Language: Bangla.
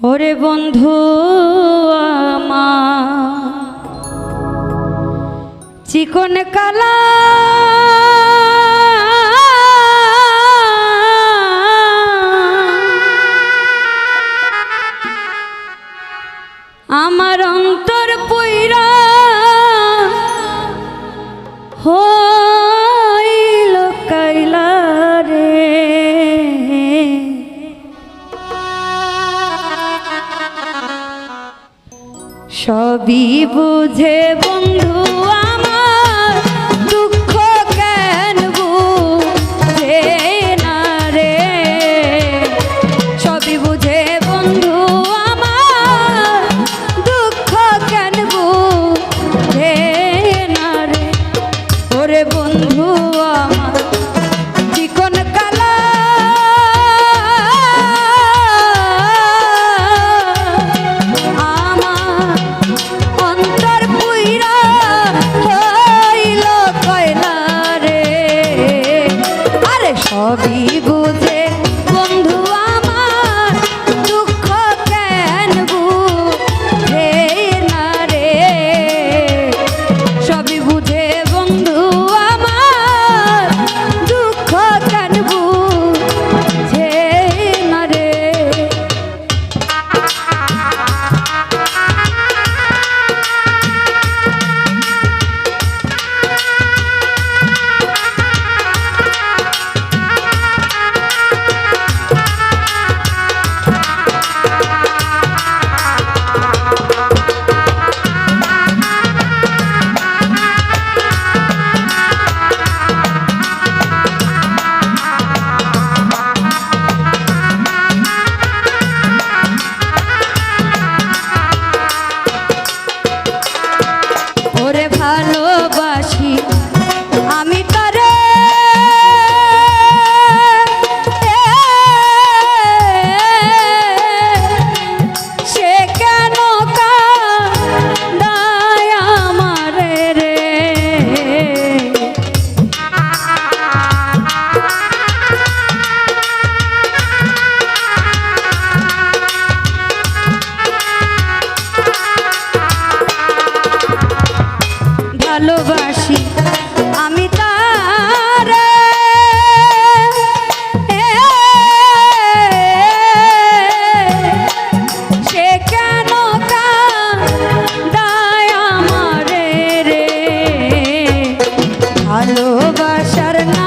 ওরে বন্ধু আমার চিকন কালা সবই বুঝে ভালোবাসার নামে